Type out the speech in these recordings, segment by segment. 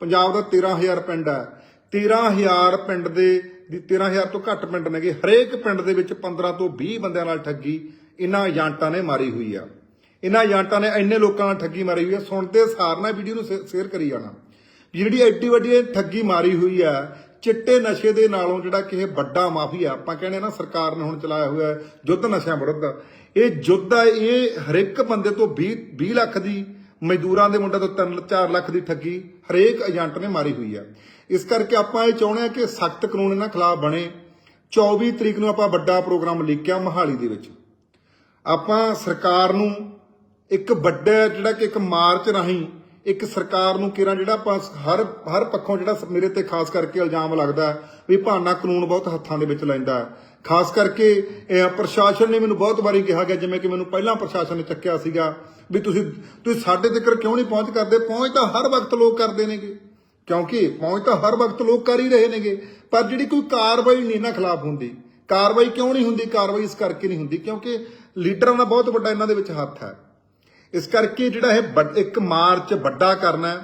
ਪੰਜਾਬ ਦਾ 13000 ਪਿੰਡ ਹੈ। 13000 ਪਿੰਡ ਦੇ ਦੀ 13000 ਤੋਂ ਘੱਟ ਪਿੰਡ ਨੇਗੇ। ਹਰੇਕ ਪਿੰਡ ਦੇ ਵਿੱਚ 15 ਤੋਂ 20 ਬੰਦਿਆਂ ਨਾਲ ਠੱਗੀ ਇਹਨਾਂ ਏਜੰਟਾਂ ਨੇ ਮਾਰੀ ਹੋਈ ਆ। ਇਹਨਾਂ ਏਜੰਟਾਂ ਨੇ ਇੰਨੇ ਲੋਕਾਂ ਨਾਲ ਠੱਗੀ ਮਾਰੀ ਹੋਈ ਆ। ਸੁਣਦੇ ਸਾਰ ਨਾਲ ਵੀਡੀਓ ਨੂੰ ਸ਼ੇਅਰ ਕਰੀ ਜਾਣਾ। ਜਿਹੜੀ ਐਡੀ ਵੱਡੀ ਠੱਗੀ ਮਾਰੀ ਹੋਈ ਆ, ਚਿੱਟੇ ਨਸ਼ੇ ਦੇ ਨਾਲੋਂ ਜਿਹੜਾ ਕਿਸੇ ਇਹ ਵੱਡਾ ਮਾਫੀਆ, ਆਪਾਂ ਕਹਿੰਦੇ ਨਾ ਸਰਕਾਰ ਨੇ ਹੁਣ ਚਲਾਇਆ ਹੋਇਆ ਹੈ ਯੁੱਧ ਨਸ਼ਿਆਂ ਵਿਰੁੱਧ। ਇਹ ਯੁੱਧ ਹੈ ਇਹ ਹਰ ਇੱਕ ਬੰਦੇ ਤੋਂ 20 20 ਲੱਖ ਦੀ ਮਜ਼ਦੂਰਾਂ ਦੇ ਮੁੰਡੇ ਤੋਂ 3 4 ਲੱਖ ਦੀ ਠੱਗੀ ਹਰੇਕ ਏਜੰਟ ਨੇ ਮਾਰੀ ਹੋਈ ਆ। ਇਸ ਕਰਕੇ ਆਪਾਂ ਇਹ ਚਾਹੁੰਦੇ ਆ ਕਿ ਸਖਤ ਕਾਨੂੰਨ ਇਹਨਾਂ ਖਿਲਾਫ ਬਣੇ। 24 ਤਰੀਕ ਨੂੰ ਆਪਾਂ ਵੱਡਾ ਪ੍ਰੋਗਰਾਮ ਲਿਖਿਆ ਮਹਾਲੀ ਦੇ ਵਿੱਚ। ਆਪਾਂ ਸਰਕਾਰ ਨੂੰ ਇੱਕ ਵੱਡਾ ਜਿਹੜਾ ਕਿ ਇੱਕ ਮਾਰਚ ਰਾਹੀਂ ਇੱਕ ਸਰਕਾਰ ਨੂੰ ਕਿਹੜਾ ਜਿਹੜਾ ਆਪਾਂ ਹਰ ਹਰ ਪੱਖੋਂ ਜਿਹੜਾ ਮੇਰੇ ਤੇ ਖਾਸ ਕਰਕੇ ਇਲਜ਼ਾਮ ਲੱਗਦਾ ਵੀ ਭਾਨਾ ਕਾਨੂੰਨ ਬਹੁਤ ਹੱਥਾਂ ਦੇ ਵਿੱਚ ਲੈਂਦਾ ਖਾਸ ਕਰਕੇ ਪ੍ਰਸ਼ਾਸਨ ਨੇ ਮੈਨੂੰ ਬਹੁਤ ਵਾਰੀ ਕਿਹਾ ਗਿਆ, ਜਿਵੇਂ ਕਿ ਮੈਨੂੰ ਪਹਿਲਾਂ ਪ੍ਰਸ਼ਾਸਨ ਨੇ ਚੱਕਿਆ ਸੀਗਾ, ਵੀ ਤੁਸੀਂ ਤੁਸੀਂ ਸਾਡੇ ਤੱਕ ਕਿਉਂ ਨਹੀਂ ਪਹੁੰਚ ਕਰਦੇ? ਪਹੁੰਚ ਤਾਂ ਹਰ ਵਕਤ ਲੋਕ ਕਰਦੇ ਨੇਗੇ। ਕਿਉਂਕਿ ਪਹੁੰਚ ਤਾਂ ਹਰ ਵਕਤ ਲੋਕ ਕਰ ਹੀ ਰਹੇ ਨੇਗੇ। ਪਰ ਜਿਹੜੀ ਕੋਈ ਕਾਰਵਾਈ ਨਹੀਂ ਇਹਨਾਂ ਖਿਲਾਫ ਹੁੰਦੀ। ਕਾਰਵਾਈ ਕਿਉਂ ਨਹੀਂ ਹੁੰਦੀ? ਕਾਰਵਾਈ ਇਸ ਕਰਕੇ ਨਹੀਂ ਹੁੰਦੀ, ਕਿਉਂਕਿ ਲੀਡਰਾਂ ਦਾ ਬਹੁਤ ਵੱਡਾ ਇਹਨਾਂ ਦੇ ਵਿੱਚ ਹੱਥ ਹੈ। ਇਸ ਕਰਕੇ ਜਿਹੜਾ ਇਹ ਵੱਡ- ਇੱਕ ਮਾਰਚ ਵੱਡਾ ਕਰਨਾ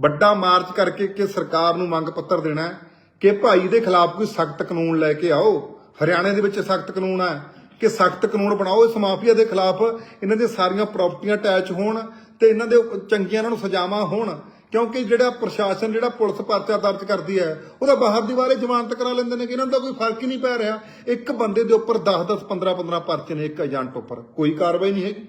ਵੱਡਾ ਮਾਰਚ ਕਰਕੇ ਕਿ ਸਰਕਾਰ ਨੂੰ ਮੰਗ ਪੱਤਰ ਦੇਣਾ ਕਿ ਭਾਈ ਦੇ ਖਿਲਾਫ ਕੋਈ ਸਖਤ ਕਾਨੂੰਨ ਲੈ ਕੇ ਆਓ। ਹਰਿਆਣੇ ਦੇ ਵਿੱਚ ਸਖਤ ਕਾਨੂੰਨ ਹੈ ਕਿ ਸਖਤ ਕਾਨੂੰਨ ਬਣਾਓ, ਇਸ ਮਾਫੀਆ ਦੇ ਖਿਲਾਫ ਇਹਨਾਂ ਦੀਆਂ ਸਾਰੀਆਂ ਪ੍ਰਾਪਰਟੀਆਂ ਅਟੈਚ ਹੋਣ ਤੇ ਇਹਨਾਂ ਦੇ ਚੰਗੀਆਂ ਇਹਨਾਂ ਨੂੰ ਸਜ਼ਾਵਾਂ ਹੋਣ, ਕਿਉਂਕਿ ਜਿਹੜਾ ਪ੍ਰਸ਼ਾਸਨ, ਜਿਹੜਾ ਪੁਲਿਸ ਪਰਚਾ ਦਰਜ ਕਰਦੀ ਹੈ, ਉਹਦਾ ਬਾਹਰ ਦੀ ਵਾਰੇ ਜ਼ਮਾਨਤ ਕਰਾ ਲੈਂਦੇ ਨੇ ਕਿ ਇਹਨਾਂ ਦਾ ਕੋਈ ਫ਼ਰਕ ਹੀ ਨਹੀਂ ਪੈ ਰਿਹਾ। ਇੱਕ ਬੰਦੇ ਦੇ ਉੱਪਰ 10 10 15 15 ਪਰਚੇ ਨੇ, ਇੱਕ ਏਜੰਟ ਉੱਪਰ। ਕੋਈ ਕਾਰਵਾਈ ਨਹੀਂ ਹੈਗੀ।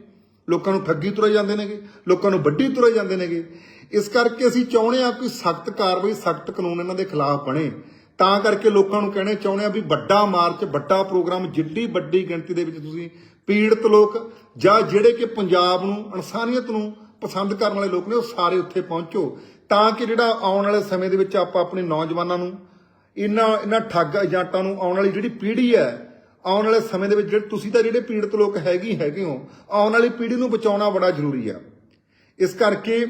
ਲੋਕਾਂ ਨੂੰ ਠੱਗੀ ਤੁਰੇ ਜਾਂਦੇ ਨੇਗੇ, ਲੋਕਾਂ ਨੂੰ ਵੱਡੀ ਤੁਰੇ ਜਾਂਦੇ ਨੇਗੇ। ਇਸ ਕਰਕੇ ਅਸੀਂ ਚਾਹੁੰਦੇ ਆ ਕਿ ਸਖਤ ਕਾਰਵਾਈ, ਸਖਤ ਕਾਨੂੰਨ ਇਹਨਾਂ ਦੇ ਖਿਲਾਫ ਬਣੇ। ਤਾਂ ਕਰਕੇ ਲੋਕਾਂ ਨੂੰ ਕਹਿਣਾ ਚਾਹੁੰਦੇ ਆ ਵੀ ਵੱਡਾ ਮਾਰਚ, ਵੱਡਾ ਪ੍ਰੋਗਰਾਮ, ਜਿੱਡੀ ਵੱਡੀ ਗਿਣਤੀ ਦੇ ਵਿੱਚ ਤੁਸੀਂ ਪੀੜਤ ਲੋਕ ਜਾਂ ਜਿਹੜੇ ਕਿ ਪੰਜਾਬ ਨੂੰ, ਇਨਸਾਨੀਅਤ ਨੂੰ ਪਸੰਦ ਕਰਨ ਵਾਲੇ ਲੋਕ ਨੇ, ਉਹ ਸਾਰੇ ਉੱਥੇ ਪਹੁੰਚੋ। ਤਾਂ ਕਿ ਜਿਹੜਾ ਆਉਣ ਵਾਲੇ ਸਮੇਂ ਦੇ ਵਿੱਚ ਆਪਾਂ ਆਪਣੇ ਨੌਜਵਾਨਾਂ ਨੂੰ, ਇਹਨਾਂ ਇਹਨਾਂ ਠੱਗ ਏਜੰਟਾਂ ਨੂੰ ਆਉਣ ਵਾਲੀ ਜਿਹੜੀ ਪੀੜ੍ਹੀ ਹੈ, ਆਉਣ ਵਾਲੇ ਸਮੇਂ ਦੇ ਵਿੱਚ ਜਿਹੜੇ ਤੁਸੀਂ ਤਾਂ ਜਿਹੜੇ ਪੀੜਤ ਲੋਕ ਹੈਗੇ ਹੈਗੇ ਹੋ, ਆਉਣ ਵਾਲੀ ਪੀੜ੍ਹੀ ਨੂੰ ਬਚਾਉਣਾ ਬੜਾ ਜ਼ਰੂਰੀ ਆ। ਇਸ ਕਰਕੇ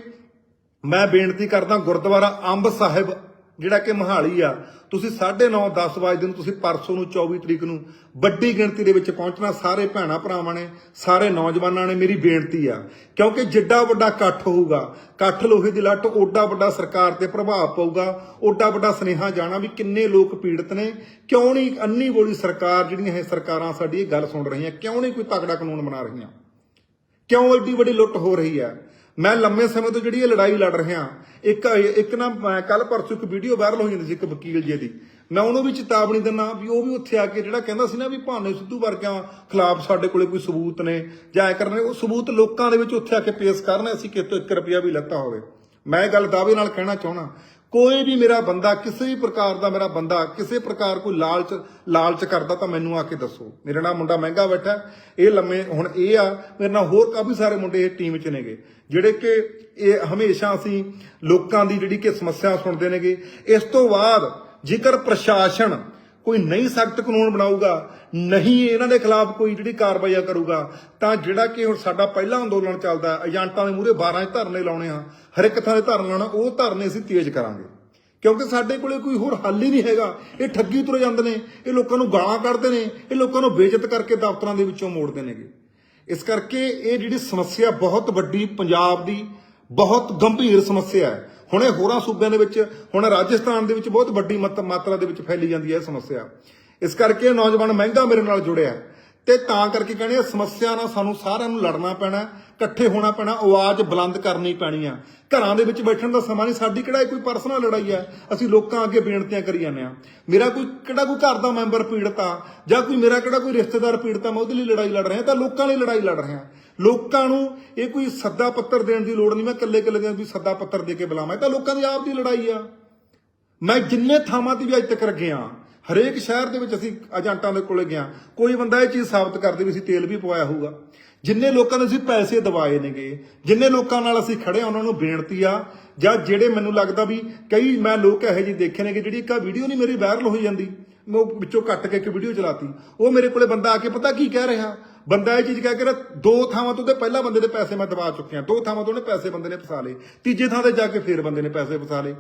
ਮੈਂ ਬੇਨਤੀ ਕਰਦਾ ਗੁਰਦੁਆਰਾ ਅੰਬ ਸਾਹਿਬ ਜਿਹੜਾ ਕਿ ਮਹਾਲੀ ਆ, ਤੁਸੀਂ 9:30 10 ਵਜੇ ਨੂੰ ਤੁਸੀਂ ਪਰਸੋਂ ਨੂੰ 24 ਤਰੀਕ ਨੂੰ ਵੱਡੀ ਗਿਣਤੀ ਦੇ ਵਿੱਚ ਪਹੁੰਚਣਾ, ਸਾਰੇ ਭੈਣਾ ਭਰਾਵਾਂ ਨੇ, ਸਾਰੇ ਨੌਜਵਾਨਾਂ ਨੇ ਮੇਰੀ ਬੇਨਤੀ ਆ। ਕਿਉਂਕਿ ਜਿੱਡਾ ਵੱਡਾ ਇਕੱਠ ਹੋਊਗਾ, ਇਕੱਠ ਲੋਹੇ ਦੀ ਲੱਟ, ਓਡਾ ਵੱਡਾ ਸਰਕਾਰ ਤੇ ਪ੍ਰਭਾਵ ਪਊਗਾ, ਓਡਾ ਵੱਡਾ ਸਨੇਹਾ ਜਾਣਾ ਵੀ ਕਿੰਨੇ ਲੋਕ ਪੀੜਤ ਨੇ, ਕਿਉਂ ਨਹੀਂ ਅੰਨੀ ਬੋਲੀ ਸਰਕਾਰ ਜਿਹੜੀਆਂ ਇਹ ਸਰਕਾਰਾਂ ਸਾਡੀ ਇਹ ਗੱਲ ਸੁਣ ਰਹੀਆਂ, ਕਿਉਂ ਨਹੀਂ ਕੋਈ ਤਕੜਾ ਕਾਨੂੰਨ ਬਣਾ ਰਹੀਆਂ? ਕਿਉਂ ਐਡੀ ਵੱਡੀ ਲੁੱਟ ਹੋ ਰਹੀ ਹੈ ਮੈਂ ਲੰਮੇ ਸਮੇਂ ਤੋਂ ਜਿਹੜੀ ਇਹ ਲੜਾਈ ਲੜ ਰਿਹਾ ਇੱਕ ਇੱਕ ਨਾ ਕੱਲ ਪਰਸੋਂ ਇੱਕ ਵੀਡੀਓ ਵਾਇਰਲ ਹੋ ਜਾਂਦੀ ਸੀ ਇੱਕ ਵਕੀਲ ਜੀ ਦੀ। ਮੈਂ ਉਹਨੂੰ ਵੀ ਚੇਤਾਵਨੀ ਦਿੰਦਾ ਵੀ ਉਹ ਵੀ ਉੱਥੇ ਆ ਕੇ ਜਿਹੜਾ ਕਹਿੰਦਾ ਸੀ ਨਾ ਵੀ ਭਾਨੇ ਸਿੱਧੂ ਵਰਗਿਆਂ ਖਿਲਾਫ ਸਾਡੇ ਕੋਲੇ ਕੋਈ ਸਬੂਤ ਨੇ, ਜਾਂ ਐ ਕਰਨੇ ਉਹ ਸਬੂਤ ਲੋਕਾਂ ਦੇ ਵਿੱਚ ਉੱਥੇ ਆ ਕੇ ਪੇਸ਼ ਕਰਨ, ਅਸੀਂ ਕਿਤੋਂ 1 ਰੁਪਿਆ ਵੀ ਲੱਤਾ ਹੋਵੇ। ਮੈਂ ਇਹ ਗੱਲ ਦਾਅਵੇ ਨਾਲ ਕਹਿਣਾ ਚਾਹਣਾ ਕੋਈ ਵੀ ਮੇਰਾ ਬੰਦਾ, ਕਿਸੇ ਵੀ ਪ੍ਰਕਾਰ ਦਾ ਮੇਰਾ ਬੰਦਾ, ਕਿਸੇ ਪ੍ਰਕਾਰ ਕੋਈ ਲਾਲਚ ਲਾਲਚ ਕਰਦਾ ਤਾਂ ਮੈਨੂੰ ਆ ਕੇ ਦੱਸੋ। ਮੇਰੇ ਨਾਲ ਮੁੰਡਾ ਮਹਿੰਗਾ ਬੈਠਾ ਇਹ ਲੰਮੇ, ਹੁਣ ਇਹ ਆ, ਮੇਰੇ ਨਾਲ ਹੋਰ ਕਾਫੀ ਸਾਰੇ ਮੁੰਡੇ ਇਹ ਟੀਮ 'ਚ ਨੇਗੇ, ਜਿਹੜੇ ਕਿ ਇਹ ਹਮੇਸ਼ਾ ਅਸੀਂ ਲੋਕਾਂ ਦੀ ਜਿਹੜੀ ਕਿ ਸਮੱਸਿਆ ਸੁਣਦੇ ਨੇਗੇ। ਇਸ ਤੋਂ ਬਾਅਦ ਜੇਕਰ ਪ੍ਰਸ਼ਾਸਨ ਕੋਈ ਨਹੀਂ ਸਖਤ ਕਾਨੂੰਨ ਬਣਾਊਗਾ, ਨਹੀਂ ਇਹਨਾਂ ਦੇ ਖਿਲਾਫ ਕੋਈ ਜਿਹੜੀ ਕਾਰਵਾਈ ਕਰੂਗਾ, ਤਾਂ ਜਿਹੜਾ ਕਿ ਹੁਣ ਸਾਡਾ ਪਹਿਲਾ ਅੰਦੋਲਨ ਚੱਲਦਾ ਏਜੰਟਾਂ ਦੇ ਮੂਹਰੇ 12 ਚ ਧਰਨੇ ਲਾਉਣੇ ਆ, ਹਰ ਇੱਕ ਥਾਂ ਤੇ ਧਰਨਾ ਲਾਉਣਾ, ਉਹ ਧਰਨੇ ਅਸੀਂ ਤੇਜ਼ ਕਰਾਂਗੇ। ਕਿਉਂਕਿ ਸਾਡੇ ਕੋਲੇ ਕੋਈ ਹੋਰ ਹੱਲ ਹੀ ਨਹੀਂ ਹੈਗਾ, ਇਹ ਠੱਗੀ ਤੁਰ ਜਾਂਦੇ ਨੇ, ਇਹ ਲੋਕਾਂ ਨੂੰ ਗਾਲਾਂ ਕੱਢਦੇ ਨੇ, ਇਹ ਲੋਕਾਂ ਨੂੰ ਬੇਇੱਜ਼ਤ ਕਰਕੇ ਦਫ਼ਤਰਾਂ ਦੇ ਵਿੱਚੋਂ ਮੋੜਦੇ ਨੇਗੇ। ਇਸ ਕਰਕੇ ਇਹ ਜਿਹੜੀ ਸਮੱਸਿਆ ਬਹੁਤ ਵੱਡੀ ਪੰਜਾਬ ਦੀ ਬਹੁਤ ਗੰਭੀਰ ਸਮੱਸਿਆ ਹੈ। ਹੁਣ ਇਹ ਹੋਰਾਂ ਸੂਬਿਆਂ ਦੇ ਵਿੱਚ, ਹੁਣ ਰਾਜਸਥਾਨ ਦੇ ਵਿੱਚ ਬਹੁਤ ਵੱਡੀ ਮਤ- ਮਾਤਰਾ ਦੇ ਵਿੱਚ ਫੈਲੀ ਜਾਂਦੀ ਹੈ ਇਹ ਸਮੱਸਿਆ। ਇਸ ਕਰਕੇ ਨੌਜਵਾਨ ਮਹਿੰਗਾ ਮੇਰੇ ਨਾਲ ਜੁੜਿਆ ਤੇ ਤਾਂ ਕਰਕੇ ਕਹਿੰਦੇ ਆ, ਸਮੱਸਿਆ ਨਾਲ ਸਾਨੂੰ ਸਾਰਿਆਂ ਨੂੰ ਲੜਨਾ ਪੈਣਾ ਇਕੱਠੇ ਹੋਣਾ ਪੈਣਾ, ਆਵਾਜ਼ ਬੁਲੰਦ ਕਰਨੀ ਪੈਣੀ ਆ। ਘਰਾਂ ਦੇ ਵਿੱਚ ਬੈਠਣ ਦਾ ਸਮਾਂ ਨਹੀਂ, ਸਾਡੀ ਕਿਹੜਾ ਇਹ ਕੋਈ ਪਰਸਨਲ ਲੜਾਈ ਹੈ? ਅਸੀਂ ਲੋਕਾਂ ਅੱਗੇ ਬੇਨਤੀਆਂ ਕਰੀ ਜਾਂਦੇ ਆ। ਮੇਰਾ ਕੋਈ, ਕਿਹੜਾ ਕੋਈ ਘਰ ਦਾ ਮੈਂਬਰ ਪੀੜਤ ਆ, ਜਾਂ ਕੋਈ ਮੇਰਾ ਕਿਹੜਾ ਕੋਈ ਰਿਸ਼ਤੇਦਾਰ ਪੀੜਤ ਆ, ਮੈਂ ਉਹਦੇ ਲਈ ਲੜਾਈ ਲੜ ਰਿਹਾ ਤਾਂ ਲੋਕਾਂ ਲਈ ਲੜਾਈ ਲੜ ਰਿਹਾ। ਲੋਕਾਂ ਨੂੰ ਇਹ ਕੋਈ ਸੱਦਾ ਪੱਤਰ ਦੇਣ ਦੀ ਲੋੜ ਨਹੀਂ। ਮੈਂ ਇਕੱਲੇ ਇਕੱਲੇ ਦੇ ਵੀ ਸੱਦਾ ਪੱਤਰ ਦੇ ਕੇ ਬੁਲਾਵਾਂ। ਇਹ ਤਾਂ ਲੋਕਾਂ ਦੀ ਆਪ ਦੀ ਲੜਾਈ ਆ। ਮੈਂ ਜਿੰਨੇ ਥਾਵਾਂ ਤੇ ਵੀ ਅੱਜ ਤੱਕ ਗਿਆ ਹਰੇਕ ਸ਼ਹਿਰ ਦੇ ਵਿੱਚ ਅਸੀਂ ਏਜੰਟਾਂ ਦੇ ਕੋਲੇ ਗਿਆ। ਕੋਈ ਬੰਦਾ ਇਹ ਚੀਜ਼ ਸਾਬਤ ਕਰਦੇ ਵੀ ਅਸੀਂ ਤੇਲ ਵੀ ਪਵਾਇਆ ਹੋਊਗਾ। ਜਿੰਨੇ ਲੋਕਾਂ ਨੂੰ ਅਸੀਂ ਪੈਸੇ ਦਵਾਏ ਨੇਗੇ, ਜਿੰਨੇ ਲੋਕਾਂ ਨਾਲ ਅਸੀਂ ਖੜੇ ਆ, ਉਹਨਾਂ ਨੂੰ ਬੇਨਤੀ ਆ, ਜਾਂ ਜਿਹੜੇ ਮੈਨੂੰ ਲੱਗਦਾ ਵੀ ਕਈ ਮੈਂ ਲੋਕ ਇਹੋ ਜਿਹੇ ਦੇਖੇ ਨੇ ਕਿ ਜਿਹੜੀ ਇੱਕ ਵੀਡੀਓ ਨਹੀਂ ਮੇਰੀ ਵਾਇਰਲ ਹੋਈ ਜਾਂਦੀ। ਮੈਂ ਉਹ ਵਿੱਚੋਂ ਕੱਟ ਕੇ ਇੱਕ ਵੀਡੀਓ ਚਲਾਤੀ। ਉਹ ਮੇਰੇ ਕੋਲੇ ਬੰਦਾ ਆ ਕੇ ਪਤਾ ਕੀ ਕਹਿ ਰਿਹਾ? ਬੰਦਾ ਇਹ ਚੀਜ਼ ਕਹਿ ਕੇ ਰਿਹਾ, ਦੋ ਥਾਵਾਂ ਤੋਂ ਤੇ ਪਹਿਲਾਂ ਬੰਦੇ ਦੇ ਪੈਸੇ ਮੈਂ ਦਵਾ ਚੁੱਕਿਆ। ਦੋ ਥਾਵਾਂ ਤੋਂ ਉਹਨੇ ਪੈਸੇ ਬੰਦੇ ਨੇ ਫਸਾ ਲਏ। ਤੀਜੇ ਥਾਂ ਤੇ ਜਾ ਕੇ ਫੇਰ ਬੰਦੇ ਨੇ ਪੈਸੇ ਫਸਾ ਲਏ।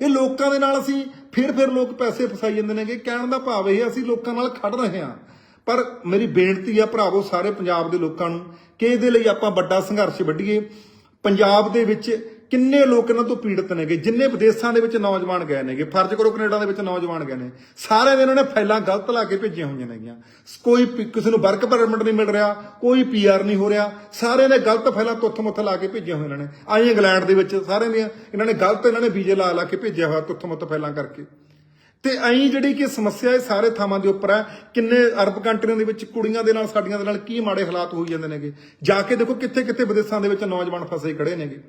ਇਹ ਲੋਕਾਂ ਦੇ ਨਾਲ ਅਸੀਂ ਫਿਰ ਫਿਰ ਲੋਕ ਪੈਸੇ ਫਸਾਈ ਜਾਂਦੇ ਨੇਗੇ। ਕਹਿਣ ਦਾ ਭਾਵ ਇਹ ਆ, ਅਸੀਂ ਲੋਕਾਂ ਨਾਲ ਖੜ ਰਹੇ ਹਾਂ। ਪਰ ਮੇਰੀ ਬੇਨਤੀ ਆ ਭਰਾਵੋ ਸਾਰੇ ਪੰਜਾਬ ਦੇ ਲੋਕਾਂ ਨੂੰ ਕਿ ਇਹਦੇ ਲਈ ਆਪਾਂ ਵੱਡਾ ਸੰਘਰਸ਼ ਵੱਢੀਏ। ਪੰਜਾਬ ਦੇ ਵਿੱਚ ਕਿੰਨੇ ਲੋਕ ਇਹਨਾਂ ਤੋਂ ਪੀੜਤ ਨੇਗੇ? ਜਿੰਨੇ ਵਿਦੇਸ਼ਾਂ ਦੇ ਵਿੱਚ ਨੌਜਵਾਨ ਗਏ ਨੇਗੇ, ਫਰਜ਼ ਕਰੋ ਕੈਨੇਡਾ ਦੇ ਵਿੱਚ ਨੌਜਵਾਨ ਗਏ ਨੇ। ਸਾਰਿਆਂ ਦੇ ਇਹਨਾਂ ਨੇ ਫਾਈਲਾਂ ਗਲਤ ਲਾ ਕੇ ਭੇਜੀਆਂ ਹੋਈਆਂ ਨੇਗੀਆਂ। ਕੋਈ ਕਿਸੇ ਨੂੰ ਵਰਕ ਪਰਮਿਟ ਨਹੀਂ ਮਿਲ ਰਿਹਾ, ਕੋਈ ਪੀਆਰ ਨਹੀਂ ਹੋ ਰਿਹਾ। ਸਾਰਿਆਂ ਨੇ ਗਲਤ ਫਾਈਲਾਂ ਤੁੱਥ ਮੁੱਥ ਲਾ ਕੇ ਭੇਜੀਆਂ ਹੋਈਆਂ ਨੇ। ਆਈ ਇੰਗਲੈਂਡ ਦੇ ਵਿੱਚ ਸਾਰਿਆਂ ਦੀਆਂ ਇਹਨਾਂ ਨੇ ਗਲਤ ਇਹਨਾਂ ਨੇ ਵੀਜ਼ੇ ਲਾ ਲਾ ਕੇ ਭੇਜਿਆ ਹੋਇਆ ਤੁੱਥ ਮੁੱਥ ਫਾਈਲਾਂ ਕਰਕੇ। ਤੇ ਐਂ ਜਿਹੜੀ ਕਿ ਸਮੱਸਿਆ ਇਹ ਸਾਰੇ ਥਾਵਾਂ ਦੇ ਉੱਪਰ ਹੈ, ਕਿੰਨੇ ਅਰਬ ਕੰਟਰੀਆਂ ਦੇ ਵਿੱਚ ਕੁੜੀਆਂ ਦੇ ਨਾਲ, ਸਾਡੀਆਂ ਦੇ ਨਾਲ ਕੀ ਮਾੜੇ ਹਾਲਾਤ ਹੋਈ ਜਾਂਦੇ ਨੇਗੇ? ਜਾ ਕੇ ਦੇਖੋ ਕਿੱਥੇ ਕਿੱਥੇ ਵਿਦੇਸ਼ਾਂ ਦੇ ਵਿੱਚ ਨੌਜਵਾਨ ਫਸੇ ਖੜੇ ਨੇਗੇ।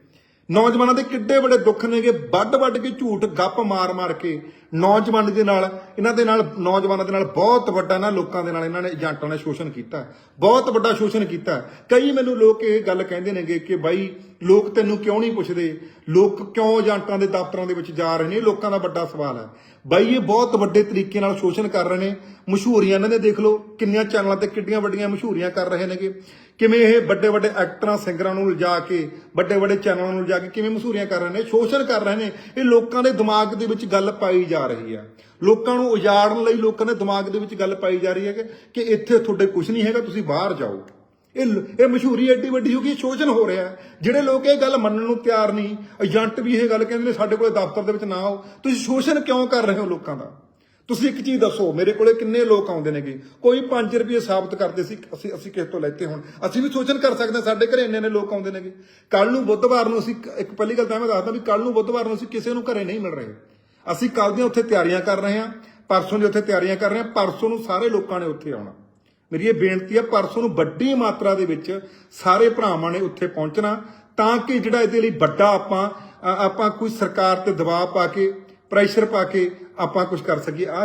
ਨੌਜਵਾਨਾਂ ਦੇ ਕਿੱਡੇ ਵੱਡੇ ਦੁੱਖ ਨੇਗੇ। ਵੱਡ ਵੱਡ ਕੇ ਝੂਠ, ਗੱਪ ਮਾਰ ਮਾਰ ਕੇ ਨੌਜਵਾਨ ਦੇ ਨਾਲ, ਇਹਨਾਂ ਦੇ ਨਾਲ, ਨੌਜਵਾਨਾਂ ਦੇ ਨਾਲ ਬਹੁਤ ਵੱਡਾ ਨਾ ਲੋਕਾਂ ਦੇ ਨਾਲ ਇਹਨਾਂ ਨੇ ਏਜੰਟਾਂ ਨੇ ਸ਼ੋਸ਼ਣ ਕੀਤਾ। ਬਹੁਤ ਵੱਡਾ ਸ਼ੋਸ਼ਣ ਕੀਤਾ। ਕਈ ਮੈਨੂੰ ਲੋਕ ਇਹ ਗੱਲ ਕਹਿੰਦੇ ਨੇਗੇ ਕਿ ਬਾਈ, ਲੋਕ ਤੈਨੂੰ ਕਿਉਂ ਨਹੀਂ ਪੁੱਛਦੇ? ਲੋਕ ਕਿਉਂ ਏਜੰਟਾਂ ਦੇ ਦਫ਼ਤਰਾਂ ਦੇ ਵਿੱਚ ਜਾ ਰਹੇ ਨੇ? ਲੋਕਾਂ ਦਾ ਵੱਡਾ ਸਵਾਲ ਹੈ। ਬਾਈ, ਇਹ ਬਹੁਤ ਵੱਡੇ ਤਰੀਕੇ ਨਾਲ ਸ਼ੋਸ਼ਣ ਕਰ ਰਹੇ ਨੇ। ਮਸ਼ਹੂਰੀਆਂ ਇਹਨਾਂ ਦੇ ਦੇਖ ਲਓ, ਕਿੰਨੀਆਂ ਚੈਨਲਾਂ ਤੇ ਕਿੱਡੀਆਂ ਵੱਡੀਆਂ ਮਸ਼ਹੂਰੀਆਂ ਕਰ ਰਹੇ ਨੇਗੇ। ਕਿਵੇਂ ਇਹ ਵੱਡੇ ਵੱਡੇ ਐਕਟਰਾਂ, ਸਿੰਗਰਾਂ ਨੂੰ ਲਿਜਾ ਕੇ, ਵੱਡੇ ਵੱਡੇ ਚੈਨਲਾਂ ਨੂੰ ਲਿਜਾ ਕੇ ਕਿਵੇਂ ਮਸ਼ਹੂਰੀਆਂ ਕਰ ਰਹੇ ਨੇ, ਸ਼ੋਸ਼ਣ ਕਰ ਰਹੇ ਨੇ, ਇਹ ਲੋਕਾਂ ਦੇ ਦਿਮਾਗ ਦੇ ਵਿੱਚ ਗੱਲ ਪਾਈ ਜਾ ਰਹੀ ਆ। ਲੋਕਾਂ ਨੂੰ ਉਜਾੜਨ ਲਈ ਲੋਕਾਂ ਦੇ ਦਿਮਾਗ ਦੇ ਵਿੱਚ ਗੱਲ ਪਾਈ ਜਾ ਰਹੀ ਹੈ ਕਿ ਇੱਥੇ ਤੁਹਾਡੇ ਕੁਝ ਨਹੀਂ ਹੈਗਾ, ਤੁਸੀਂ ਬਾਹਰ ਜਾਓ। ਇਹ ਲ- ਇਹ ਮਸ਼ਹੂਰੀ ਐਡੀ ਵੱਡੀ ਹੋ ਗਈ ਸ਼ੋਸ਼ਣ ਹੋ ਰਿਹਾ ਜਿਹੜੇ ਲੋਕ ਇਹ ਗੱਲ ਮੰਨਣ ਨੂੰ ਤਿਆਰ ਨਹੀਂ, ਏਜੰਟ ਵੀ ਇਹ ਗੱਲ ਕਹਿੰਦੇ ਨੇ, ਸਾਡੇ ਕੋਲੇ ਦਫ਼ਤਰ ਦੇ ਵਿੱਚ ਨਾ ਆਓ। ਤੁਸੀਂ ਸ਼ੋਸ਼ਣ ਕਿਉਂ ਕਰ ਰਹੇ ਹੋ ਲੋਕਾਂ ਦਾ? ਤੁਸੀਂ ਇੱਕ ਚੀਜ਼ ਦੱਸੋ, ਮੇਰੇ ਕੋਲੇ ਕਿੰਨੇ ਲੋਕ ਆਉਂਦੇ ਨੇਗੇ? ਕੋਈ 5 ਰੁਪਏ ਸਾਬਤ ਕਰਦੇ ਸੀ, ਅਸੀਂ ਅਸੀਂ ਕਿਸੇ ਤੋਂ ਲੈਤੇ ਹੁਣ। ਅਸੀਂ ਵੀ ਸੋਚਣ ਕਰ ਸਕਦੇ ਹਾਂ, ਸਾਡੇ ਘਰੇ ਇੰਨੇ ਨੇ ਲੋਕ ਆਉਂਦੇ ਨੇਗੇ। ਕੱਲ ਨੂੰ ਬੁੱਧਵਾਰ ਨੂੰ ਅਸੀਂ, ਇੱਕ ਪਹਿਲੀ ਗੱਲ ਤਾਂ ਮੈਂ ਦੱਸਦਾ ਵੀ ਕੱਲ ਨੂੰ ਬੁੱਧਵਾਰ ਨੂੰ ਅਸੀਂ ਕਿਸੇ ਨੂੰ ਘਰੇ ਨਹੀਂ ਮਿਲ ਰਹੇ। ਅਸੀਂ ਕੱਲ ਦੀਆਂ ਉੱਥੇ ਤਿਆਰੀਆਂ ਕਰ ਰਹੇ ਹਾਂ, ਪਰਸੋਂ ਦੀ ਉੱਥੇ ਤਿਆਰੀਆਂ ਕਰ ਰਹੇ ਹਾਂ, ਪਰਸੋਂ ਨੂੰ ਸਾਰੇ ਲੋਕਾਂ ਨੇ ਉੱਥੇ ਆਉਣਾ। ਮੇਰੀ ਇਹ ਬੇਨਤੀ ਹੈ, ਪਰਸੋਂ ਨੂੰ ਵੱਡੀ ਮਾਤਰਾ ਦੇ ਵਿੱਚ ਸਾਰੇ ਭਰਾਵਾਂ ਨੇ ਉੱਥੇ ਪਹੁੰਚਣਾ, ਤਾਂ ਕਿ ਜਿਹੜਾ ਇਹਦੇ ਲਈ ਵੱਡਾ ਆਪਾਂ ਆਪਾਂ ਕੋਈ ਸਰਕਾਰ ਤੇ ਦਬਾਅ ਪਾ ਕੇ ਪ੍ਰੈਸ਼ਰ ਪਾ ਕੇ ਆਪਾਂ ਕੁਝ ਕਰ ਸਕੀਏ। ਆ